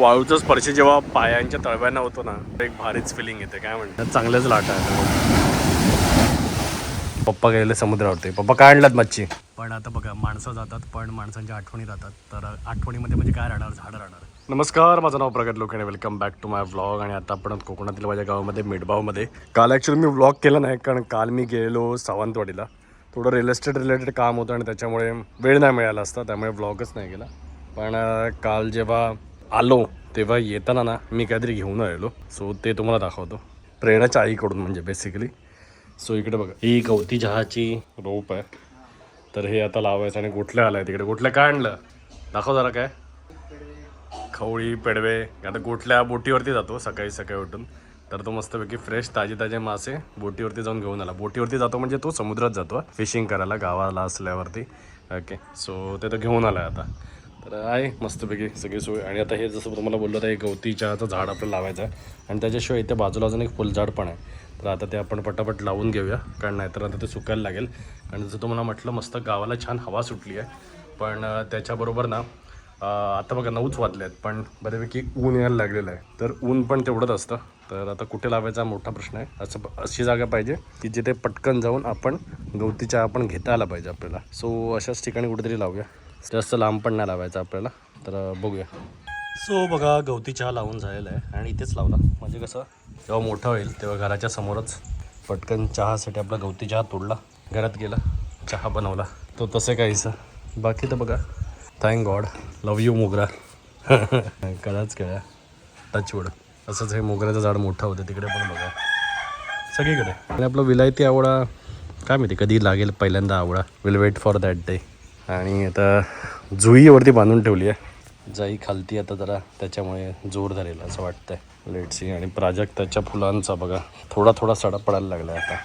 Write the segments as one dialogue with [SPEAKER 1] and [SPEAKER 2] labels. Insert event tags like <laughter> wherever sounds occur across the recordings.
[SPEAKER 1] वाळूचा स्पर्श जेव्हा पायांच्या तळव्यांना होतो ना एक भारीच फिलिंग येते. काय म्हणतात? चांगल्याच लाटा आहे. पप्पा गेलेले समुद्रावरती पप्पा काय आणलात मच्छी? पण आता बघा माणसं जातात पण माणसांच्या आठवणी जातात तर आठवणीमध्ये म्हणजे काय राहणार? झाडं राहणार. नमस्कार माझं नाव प्रगत लोकांनी welcome back to my vlog आणि आता आपण कोकणातील माझ्या गावामध्ये मिडबावमध्ये काल ॲक्च्युली मी व्लॉग केला नाही कारण काल मी गेलो सावंतवाडीला. थोडं रिअल इस्टेट रिलेटेड काम होतं आणि त्याच्यामुळे वेळ नाही मिळाला असता त्यामुळे व्लॉगच नाही केला. पण काल जेव्हा आलो तेव्हा येताना ना मी काहीतरी घेऊन आलेलो. सो ते तुम्हाला दाखवतो. प्रेरणाच्या आईकडून म्हणजे बेसिकली सो इकडे बघा. ही गवती चहाची रोप आहे. तर हे आता लावायचं आणि गुठल्या आलाय तिकडे? गुठल्या काय आणलं? दाखव जरा काय. खवळी पेडवे. आता गोठल्या बोटीवरती जातो सकाळी सकाळी उठून. तर तो मस्तपैकी फ्रेश ताजे ताजे मासे बोटीवरती जाऊन घेऊन आला. बोटीवरती जातो म्हणजे तो समुद्रात जातो फिशिंग करायला गावाला असल्यावरती. ओके सो ते तर घेऊन आला आता. तर आहे मस्तपैकी सगळी सोय. आणि आता हे जसं तुम्हाला बोललो तर हे गवती चहाचं झाड आपल्याला लावायचं आहे. आणि त्याच्याशिवाय इथे बाजूला अजून एक फुलझाड पण आहे. तर आता ते आपण पटापट लावून घेऊया कारण नाहीतर आता ते सुकायला लागेल. आणि जसं तुम्हाला म्हटलं मस्त गावाला छान हवा सुटली आहे. पण त्याच्याबरोबर ना आता बघा नऊच वाजले आहेत पण बऱ्यापैकी ऊन यायला लागलेलं आहे. तर ऊन पण तेवढंच असतं. तर आता कुठे लावायचा मोठा प्रश्न आहे. असं अशी जागा पाहिजे की जिथे पटकन जाऊन आपण गवती चहा आपण घेता आला पाहिजे आपल्याला. सो अशाच ठिकाणी कुठेतरी लावूया. जास्त लांब पण नाही लावायचा आपल्याला. तर बघूया. सो बघा गवती चहा लावून झालेला आहे आणि इथेच लावला. म्हणजे कसं जेव्हा मोठा होईल तेव्हा घराच्या समोरच पटकन चहासाठी आपला गवती चहा तोडला. घरात गेला चहा बनवला. तो तसं काहीसा बाकी तर बघा. थँक गॉड लव यू मोगरा. <laughs> कळाच कळ्या टचवड असंच हे मोगऱ्याचं झाड मोठं होतं तिकडे पण बघा. सगळीकडे. आणि आपलं विलायती आवडा काय माहिती कधी लागेल पहिल्यांदा आवडा will wait for that day आणि आता जुईवरती बांधून ठेवली आहे. जाई खालती आता जरा त्याच्यामुळे जोर धरेल असं वाटतंय. लेट सी आणि प्राजक्ताच्या फुलांचा बघा. थोडा थोडा सडा पडायला लागला आता.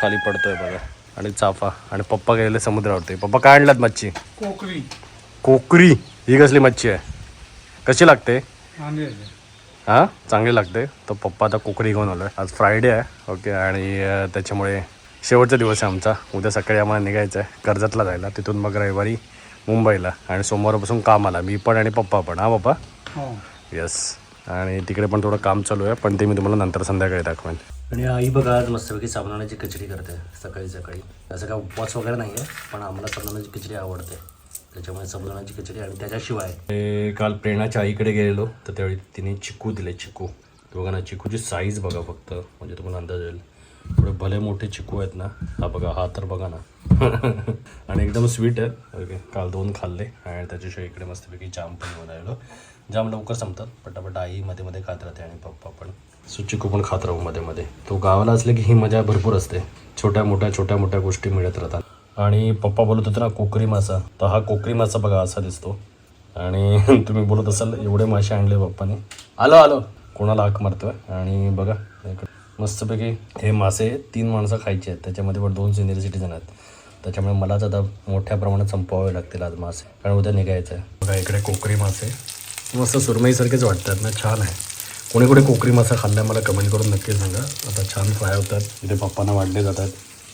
[SPEAKER 1] खाली पडतोय बघा. आणि चाफा. आणि पप्पा गेले समुद्रावरती. पप्पा काय आणलात मच्छी?
[SPEAKER 2] कोकरी.
[SPEAKER 1] कोकरी. ही कसली मच्छी आहे? कशी लागते? हां? चांगली लागते. तर पप्पा आता कोकरी घेऊन आलो आहे आज फ्रायडे आहे. ओके आणि त्याच्यामुळे शेवटचा दिवस आहे आमचा. उद्या सकाळी आम्हाला निघायचं आहे कर्जतला जायला. तिथून मग रविवारी मुंबईला. आणि सोमवारपासून कामाला. मी पण आणि पप्पा पण. हा पप्पा?
[SPEAKER 2] हो.
[SPEAKER 1] येस आणि तिकडे पण थोडं काम चालू आहे. पण ते मी तुम्हाला नंतर संध्याकाळी दाखवेन. आणि आई बघा आज मस्तपैकी साबणाची खिचडी करते सकाळी सकाळी. असं काय उपवास वगैरे नाही आहे पण आम्हाला साबणाची खिचडी आवडते. त्याच्यामुळे साबुदाण्याची खिचडी आणि त्याच्याशिवाय. ते काल प्रेरणाच्या आईकडे गेलेलो. तर त्यावेळी तिने चिकू दिले चिकू. बघा ना चिकूची साईज बघा फक्त. म्हणजे तुम्हाला अंदाज येईल. पुढे भले मोठे चिकू आहेत ना हा बघा हा तर बघा ना. <laughs> आणि एकदम स्वीट आहे ओके काल दोन खाल्ले आणि त्याच्याशिवाय इकडे मस्तपैकी जाम पण बनवलं. जाम लवकर संपतात. पटापट आई मध्ये मध्ये खात राहते आणि पप्पा पण. सो चिकू पण खात राहू मध्ये मध्ये. तो गावाला असले की ही मजा भरपूर असते. छोट्या मोठ्या छोट्या मोठ्या गोष्टी मिळत राहतात. आणि पप्पा बोलत होते ना कोकरी मासा. तर हा कोकरी मासा बघा असा दिसतो. आणि <laughs> तुम्ही बोलत असाल एवढे मासे आणले पप्पाने. आलो आलो. कोणाला हाक मारतोय? आणि बघा इकडे मस्तपैकी हे मासे तीन माणसं खायचे आहेत. त्याच्यामध्ये पण दोन सिनियर सिटीजन आहेत. त्याच्यामुळे मलाच आता मोठ्या प्रमाणात संपवावे लागतील आज मासे. कारण उद्या निघायचं आहे. बघा इकडे कोकरी मासे. मस्त सुरमईसारखेच वाटतात ना छान आहे. कोणी कोणी कोकरी मासा खाल्ला मला कमेंट करून नक्की सांगा. आता छान फ्राय होतात. इथे पप्पांना वाढले जातात.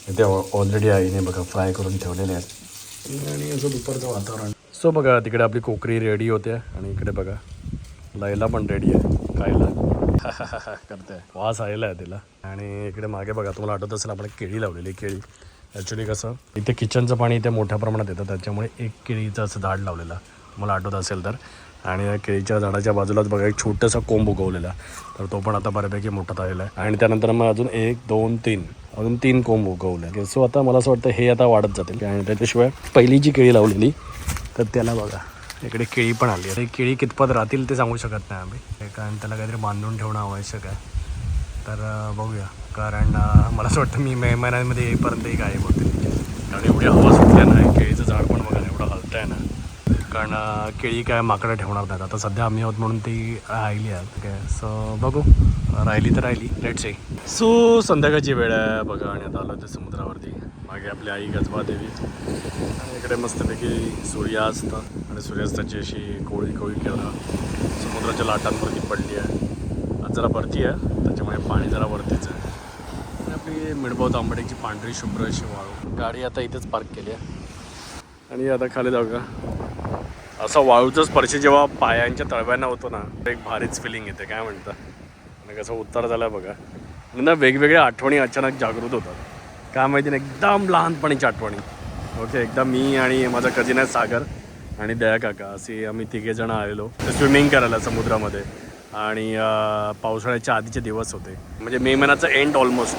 [SPEAKER 1] इथे ऑलरेडी आईने बघा फ्राय करून ठेवलेले आहेत. आणि असं दुपारचं वातावरण. सो बघा तिकडे आपली कोकरी रेडी होते. आणि इकडे बघा लयला पण रेडी आहे खायला. <laughs> करते वास आलेला आहे तिला. आणि इकडे मागे बघा तुम्हाला आठवत असेल आपण केळी लावलेली केळी. ॲक्च्युली कसं इथे किचनचं पाणी इथे मोठ्या प्रमाणात येतं त्याच्यामुळे एक केळीचं असं झाड लावलेलं. मला आठवत असेल तर. आणि या केळीच्या झाडाच्या बाजूलाच बघा एक छोटासा कोंब उगवलेला. तर तो पण आता बऱ्यापैकी मोठा झालेला आहे. आणि त्यानंतर मग अजून एक दोन तीन अजून तीन कोंब उगवले. सो आता मला असं वाटतं हे आता वाढत जातील. आणि त्याच्याशिवाय पहिली जी केळी लावलेली तर त्याला बघा. इकडे केळी पण आली. आहे केळी कितपत राहतील ते सांगू शकत नाही आम्ही. कारण त्याला काहीतरी बांधून ठेवणं आवश्यक आहे. तर बघूया. कारण मला असं वाटतं मी मे महिन्यांमध्ये येईपर्यंत ही गायब होते कारण एवढी हवा सुटल्या ना केळीचं झाड पण बघा एवढं हलतं आहे ना. कारण केळी काय माकडं ठेवणार नाहीत. आता सध्या आम्ही आहोत म्हणून ती राहिली आहे. काय सो बघू. राहिली तर राहिली. लेट्स से सो संध्याकाळची वेळ आहे बघा. आणि आता आलो ते समुद्रावरती. मागे आपली आई गजबा देवी आणि इकडे मस्तपैकी सूर्यास्त. आणि सूर्यास्ताची अशी कोळी कोळी किरण समुद्राच्या लाटांवरती पडली आहे. आज जरा भरती आहे. त्याच्यामुळे पाणी जरा वरतीच आहे. आणि आपली मिळबाव तांबड्याची पांढरी शुभ्र अशी वाळू. गाडी आता इथेच पार्क केली आहे. आणि आता खाली जाऊ का? असं वाळूचा स्पर्श जेव्हा पायांच्या तळव्यांना होतो ना तर एक भारीच फिलिंग येते. काय म्हणतं? आणि कसं उत्तर झालं बघा. आणि ना वेगवेगळ्या आठवणी अचानक जागृत होतात. काय माहिती नाही एकदम लहानपणीच्या आठवणी. ओके एकदा मी आणि माझा कजिन आहे सागर. आणि दया काका असे आम्ही तिघेजण आलेलो. आलेलो स्विमिंग करायला समुद्रामध्ये. आणि पावसाळ्याच्या आधीचे दिवस होते. म्हणजे मे महिन्याचा एंड ऑलमोस्ट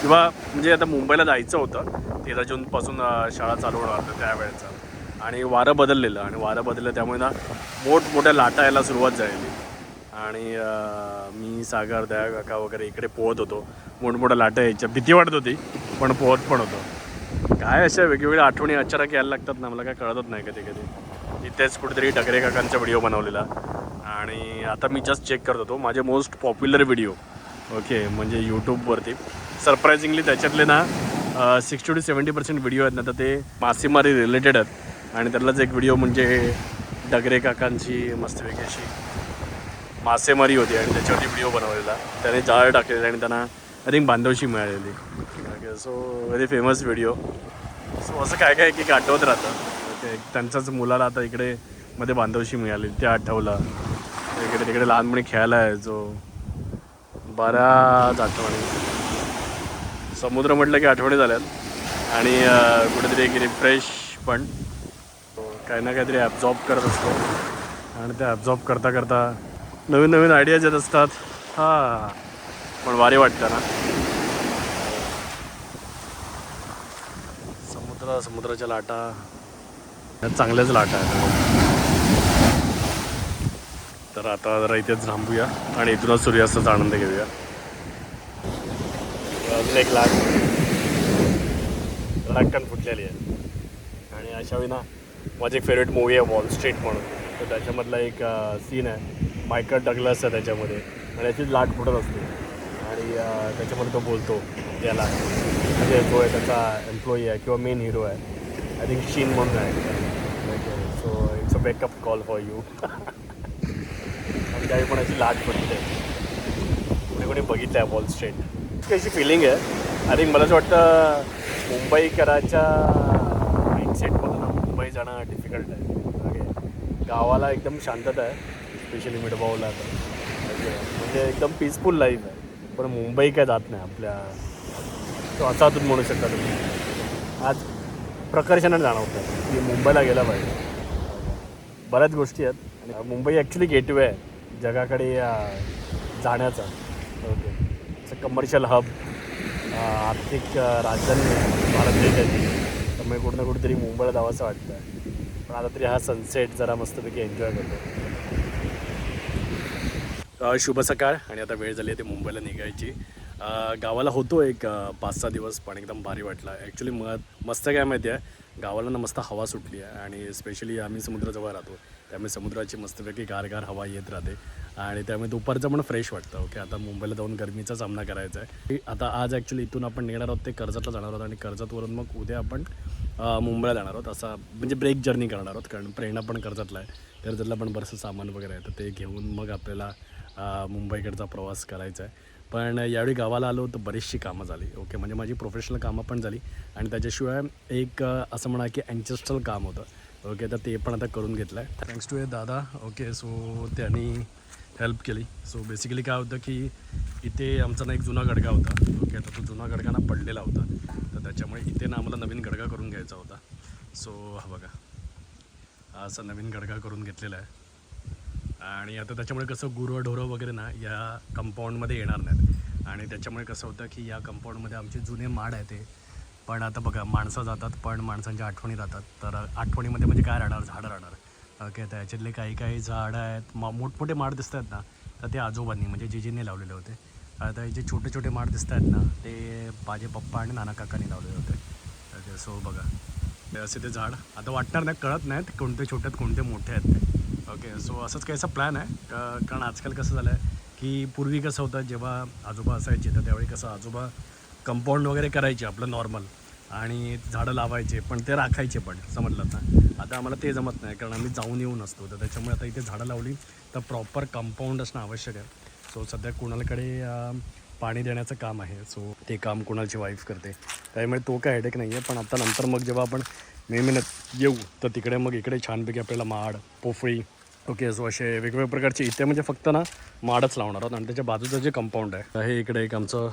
[SPEAKER 1] किंवा म्हणजे आता मुंबईला जायचं होतं. तेरा जूनपासून शाळा चालू होणार होतं त्यावेळेचा. आणि वारं बदललेलं. आणि वारं बदललं त्यामुळे ना मोठमोठ्या लाटा यायला सुरुवात झालेली. आणि मी सागर दया काका वगैरे इकडे पोहत होतो. मोठमोठ्या लाटा यायच्या. भीती वाटत होती पण पोहत पण होतो. काय अशा वेगवेगळ्या आठवणी अचानक यायला लागतात ना मला काय कळतच नाही कधी कधी. इथेच कुठेतरी डगरे काकांचा व्हिडिओ बनवलेला. आणि आता मी जस्ट चेक करत होतो. माझे मोस्ट पॉप्युलर व्हिडिओ ओके म्हणजे यूट्यूबवरती सरप्रायझिंगली त्याच्यातले ना sixty to seventy percent video आहेत ना तर ते मासेमारी रिलेटेड आहेत. आणि त्यातलाच एक व्हिडिओ म्हणजे डगरे काकांची मस्तपैकी अशी मासेमारी होती आणि त्याच्यावरती व्हिडिओ बनवलेला. त्याने जाळ टाकलेली आणि त्यांना आय थिंक बांधवशी मिळालेली. Okay so very famous video so असं काय काय की आठवत राहतं. ओके त्यांच्याच मुलाला आता इकडे मध्ये बांधवशी मिळाली ते आठवलं. इकडे तिकडे लहानपणी खेळायला आहे जो. बऱ्याच आठवणी. समुद्र म्हटलं की आठवणी झाल्यात. आणि कुठेतरी एक रिफ्रेश पण. तो काही ना काहीतरी ॲब्झॉर्ब करत असतो. आणि ते ॲब्झॉर्ब करता करता नवीन नवीन आयडियाज येत असतात. हां. पण भारी वाटतं ना. समुद्र समुद्राच्या लाटा. चांगल्याच लाटा आहेत. तर आता जरा इथेच थांबूया आणि इथूनच सूर्यास्ताचा आनंद घेऊया. अजून एक लाट. लाटकन फुटलेली आहे. आणि अशा विना माझी एक फेवरेट मूवी आहे वॉल स्ट्रीट म्हणून. तर त्याच्यामधला एक सीन आहे. मायकल डगलस आहे त्याच्यामध्ये. आणि याची लाट फुटत असते. आणि त्याच्यामध्ये तो बोलतो त्याला म्हणजे तो आहे त्याचा एम्प्लॉई आहे किंवा मेन हिरो आहे. आय थिंक शीन म्हणून आहे. So it's a backup call for you आणि काही पण अशी लाट पडते. कोणी कोणी बघितलं आहे वॉल स्ट्रीट कशी फिलिंग आहे? आय थिंक मला असं वाटतं मुंबईकराच्या माइंडसेटमधून मुंबई जाणं डिफिकल्ट आहे. गावाला एकदम शांतता आहे स्पेशली मिडबावला तर. म्हणजे, म्हणजे एकदम पीसफुल लाईफ आहे. पण मुंबई काय जात नाही आपल्या. तो असा तुम्ही म्हणू शकता तुम्ही. आज प्रकर्षानं जाणवतं की मुंबईला गेला पाहिजे. बऱ्याच गोष्टी आहेत. आणि मुंबई ॲक्च्युली गेटवे आहे. जगाकडे जाण्याचा. ओके. कमर्शियल हब आर्थिक राजधानी भारत देशाची. त्यामुळे कुठं ना कुठेतरी मुंबईला जावंसं वाटतं आहे पण आता तरी हा सनसेट जरा मस्तपैकी एन्जॉय करतो शुभ सकाळ. आणि आता वेळ झाली आहे ते मुंबईला निघायची. गावाला होतो एक पाच सहा दिवस पण एकदम भारी वाटला. ॲक्च्युली म मस्त काय माहिती आहे? गावाला ना मस्त हवा सुटली आहे आणि स्पेशली आम्ही समुद्राजवळ राहतो. त्यामुळे समुद्राची मस्तपैकी गारगार हवा येत राहते आणि त्यामुळे दुपारचं पण फ्रेश वाटतं ओके आता मुंबईला जाऊन गरमीचा सामना करायचा आहे. आता आज ॲक्च्युली इथून आपण निघणार आहोत ते कर्जतला जाणार आहोत आणि कर्जतवरून मग उद्या आपण मुंबईला जाणार आहोत. असा म्हणजे ब्रेक जर्नी करणार आहोत कारण प्रेरणा पण कर्जतला आहे. कर्जतला पण बरंचसं सामान वगैरे आहे तर ते घेऊन मग आपल्याला मुंबईकडचा प्रवास करायचा आहे. पण यावेळी गावाला आलो तर बरीचशी कामं झाली. ओके म्हणजे माझी प्रोफेशनल कामं पण झाली. आणि त्याच्याशिवाय एक असं म्हणा की अँचेस्ट्रल काम होतं. ओके तर ते पण आता करून घेतलं आहे थँक्स टू ए दादा. ओके सो त्यांनी हेल्प केली. सो बेसिकली काय होतं की इथे आमचा ना एक जुना गडगा होता. ओके तर तो जुना गडगा ना पडलेला होता. तर त्याच्यामुळे इथे ना आम्हाला नवीन गडगा करून घ्यायचा होता. सो हा बघा. असा नवीन गडगा करून घेतलेला आहे. आणि आता त्याच्यामुळे कसं गुरंढोरं वगैरे ना या कंपाऊंडमध्ये येणार नाहीत. आणि त्याच्यामुळे कसं होतं की या कंपाऊंडमध्ये आमचे जुने माड आहे ते. पण आता बघा माणसं जातात पण माणसांच्या आठवणी जातात. तर आठवणीमध्ये म्हणजे काय राहणार? झाडं राहणार. ओके त्याच्यातले काही काही झाडं आहेत. म मोठमोठे माड दिसत आहेत ना तर ते आजोबांनी म्हणजे जिजींनी लावलेले होते. आता हे जे छोटे छोटे माड दिसत आहेत ना ते माझे पप्पा आणि नाना काकांनी लावलेले होते. ओके सो बघा. ते असे ते झाड. आता वाटणार नाही कळत नाहीत कोणते छोटे आहेत कोणते मोठे आहेत ते. ओके सो असंच काहीसा प्लॅन आहे. कारण आजकाल कसं झालं आहे की पूर्वी कसं होतं जेव्हा आजोबा असायचे तर त्यावेळी कसं आजोबा कंपाऊंड वगैरे करायचे आपलं नॉर्मल आणि झाडं लावायचे पण ते राखायचे पण समजलं ना आता आम्हाला ते जमत नाही कारण आम्ही जाऊन येऊन असतो. तर त्याच्यामुळे आता इथे झाडं लावली तर प्रॉपर कंपाऊंड असणं आवश्यक आहे. सो सध्या कुणालकडे पाणी देण्याचं काम आहे. सो ते काम कुणाची वाईफ करते. त्यामुळे तो काय हेडेक नाही आहे पण आता नंतर मग जेव्हा आपण मे महिन्यात येऊ तर तिकडे मग इकडे छानपैकी आपल्याला माड पोफळी ओके सो असे वेगवेगळ्या प्रकारचे इथे म्हणजे फक्त ना माडच लावणार आहोत. आणि त्याच्या बाजूचं जे कंपाऊंड आहे हे इकडे एक आमचं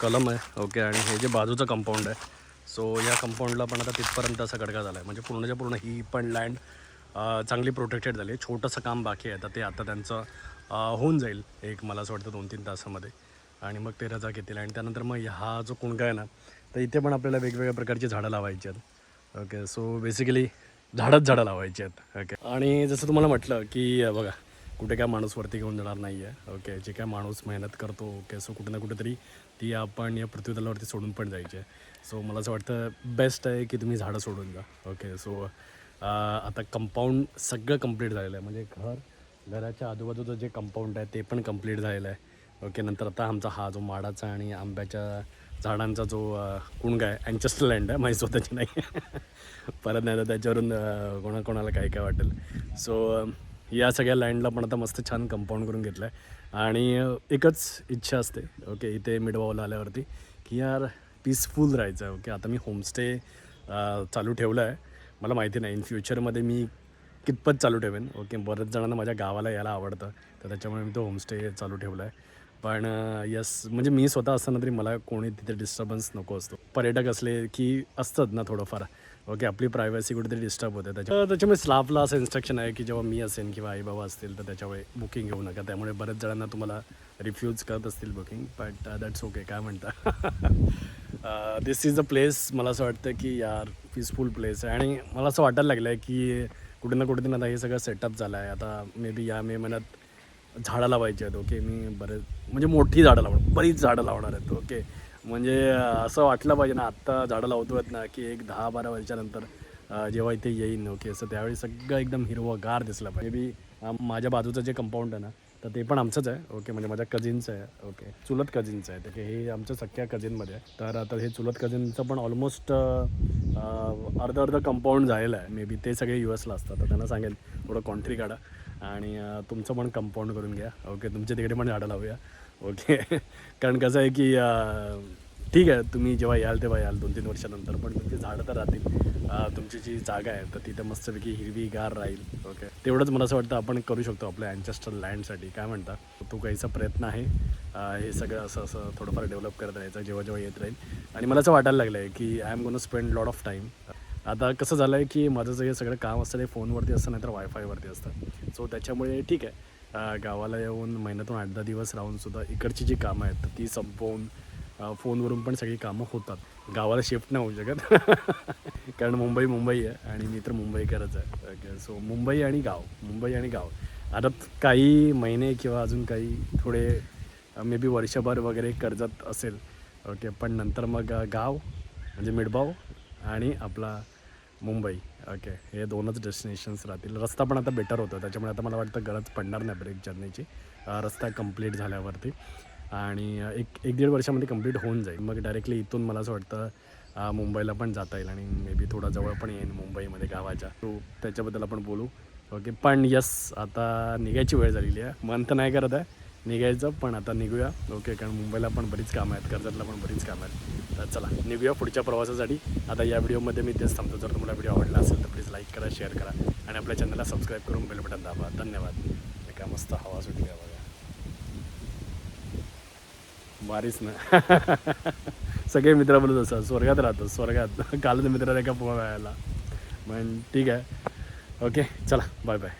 [SPEAKER 1] कलम आहे. ओके आणि हे जे बाजूचं कंपाऊंड आहे सो या कंपाऊंडला पण आता तिथपर्यंत असा गडगा झाला आहे म्हणजे पूर्णच्या पूर्ण ही पण लँड चांगली प्रोटेक्टेड झाली आहे. छोटंसं काम बाकी आहे. तर ते आता त्यांचं होऊन जाईल एक मला असं वाटतं दोन तीन तासामध्ये. आणि मग ते रजा घेतील. आणि त्यानंतर मग हा जो कुणगा आहे ना तर इथे पण आपल्याला वेगवेगळ्या प्रकारची झाडं लावायची आहेत. ओके सो बेसिकली झाडंच झाडं लावायची आहेत. ओके आणि जसं तुम्हाला म्हटलं की बघा कुठे काय माणूस वरती घेऊन जाणार नाही आहे ओके जे काय माणूस मेहनत करतो ओके सो कुठे ना कुठेतरी ती आपण या पृथ्वीतलावरती सोडून पण जायची. आहे सो मला असं वाटतं बेस्ट आहे की तुम्ही झाडं सोडून जा. ओके सो आता कंपाऊंड सगळं कंप्लीट झालेलं आहे. म्हणजे घर घराच्या आजूबाजूचं जे कंपाऊंड आहे ते पण कंप्लीट झालेलं आहे. ओके नंतर आता आमचा हा जो माडाचा आणि आंब्याच्या झाडांचा जो कुणगा आहे अँचेस्टर लँड आहे माझी स्वतःची नाही. परत नाही तर त्याच्यावरून कोणाकोणाला काय काय वाटेल. सो या सगळ्या लँडला पण आता मस्त छान कंपाऊंड करून घेतलं आहे आणि एकच इच्छा असते ओके इथे मिडवावला आल्यावरती की यार पीसफुल राहायचं आहे ओके आता मी होमस्टे चालू ठेवला आहे. मला माहिती नाही इन फ्युचरमध्ये मी कितपत चालू ठेवेन ओके बऱ्याच जणांना माझ्या गावाला यायला आवडतं तर त्याच्यामुळे मी तो होमस्टे चालू ठेवला आहे. पण यस म्हणजे मी स्वतः असताना तरी मला कोणी तिथे डिस्टर्बन्स नको असतो. पर्यटक असले की असतात ना थोडंफार. ओके आपली प्रायव्हसी कुठेतरी डिस्टर्ब होते. त्याच्या त्याच्यामुळे स्लाफला असं इन्स्ट्रक्शन आहे की जेव्हा मी असेन किंवा आई बाबा असतील तर त्याच्यामुळे बुकिंग घेऊ नका. त्यामुळे बऱ्याच जणांना तुम्हाला रिफ्यूज करत असतील बुकिंग बट दॅट्स ओके काय म्हणता? दिस <laughs> इज अ प्लेस मला असं वाटतं की यार पीसफुल प्लेस आहे. आणि मला असं वाटायला लागलं आहे की कुठे ना कुठे आता हे सगळं सेटअप झालं आहे आता मे बी या मे महिन्यात झाडं लावायची आहेत ओके. मी बरेच म्हणजे मोठी झाडं लावणार बरीच झाडं लावणार आहेत ओके. म्हणजे असं वाटलं पाहिजे ना आत्ता झाडं लावतो आहेत ना की एक दहा बारा वर्षानंतर जेव्हा इथे येईन ओके. असं त्यावेळी सगळं एकदम हिरवंगार दिसलं पाहिजे. बी माझ्या बाजूचं जे कंपाऊंड आहे ना तर ते पण आमचंच आहे ओके. म्हणजे माझ्या कझिनचं आहे ओके. चुलत कझिनचं आहे तर हे आमच्या सख्या कझिनमध्ये आहे. तर आता हे चुलत कझिनचं पण ऑलमोस्ट अर्ध अर्ध कंपाऊंड झालेलं आहे. मे बी ते सगळे यू एसला असतात तर त्यांना सांगेल थोडं कॉन्ट्री काढा. आणि तुमचं पण कंपाऊंड करून घ्या. ओके तुमच्या तिकडे पण झाडं लावूया. ओके <laughs> कारण कसं आहे की ठीक आहे तुम्ही जेव्हा याल तेव्हा याल दोन तीन वर्षानंतर पण तुमची झाडं तर राहतील. तुमची जी जागा आहे तर तिथं मस्तपैकी हिरवीगार राहील. ओके तेवढंच मला असं वाटतं आपण करू शकतो आपल्या अँचेस्टर लँडसाठी काय म्हणता? तो काहीचा प्रयत्न आहे. हे सगळं असं असं थोडंफार डेव्हलप करत राहायचं जेव्हा जेव्हा येत राहील. आणि मला असं वाटायला लागलं आहे की I am gonna spend lot of time आता कसं झालं आहे की माझं जे सगळं काम असतं ते फोनवरती असतं नाहीतर वायफायवरती असतं. सो त्याच्यामुळे ठीक आहे. गावाला येऊन महिन्यातून आठ दहा दिवस राहूनसुद्धा इकडची जी कामं आहेत ती संपवून फोनवरून पण सगळी कामं होतात. गावाला शिफ्ट नाही होऊ शकत. <laughs> कारण मुंबई मुंबई आहे आणि मी तर मुंबईकरच आहे. ओके सो मुंबई आणि गाव मुंबई आणि गाव. आता काही महिने किंवा अजून काही थोडे मे बी वर्षभर वगैरे कर्जत असेल. ओके पण नंतर मग गाव म्हणजे मिडबाव आणि आपला मुंबई. ओके हे दोनच डेस्टिनेशन्स राहतील. रस्ता पण आता बेटर होतो त्याच्यामुळे आता मला वाटतं गरज पडणार नाही ब्रेक जर्नीची रस्ता कंप्लीट झाल्यावरती. आणि एक एक दीड वर्षामध्ये कंप्लीट होऊन जाईल. मग डायरेक्टली इथून मला असं वाटतं मुंबईला पण जाता येईल आणि मे बी थोडा जवळ पण येईल मुंबईमध्ये गावाच्या. तो त्याच्याबद्दल आपण बोलू. ओके पण यस आता निघायची वेळ झालेली आहे. मन तर नाही करत आहे. निघायचं पण आता निघूया. ओके कारण मुंबईला पण बरीच कामं आहेत. कर्जतला पण बरीच कामं आहेत. तर चला निघूया पुढच्या प्रवासासाठी. आता या व्हिडिओमध्ये मी तेच थांबतो. जर तुम्हाला व्हिडिओ आवडला असेल तर प्लीज लाईक करा शेअर करा आणि आपल्या चॅनलला सबस्क्राईब करून बेल बटन दाबा. धन्यवाद. एका मस्त हवा सुटली आहे बघा. भारीच ना. <laughs> सगळे मित्र बोलत असतात स्वर्गात राहतो स्वर्गात. कालच मित्र एका पोहायला? मग ठीक आहे. ओके चला बाय बाय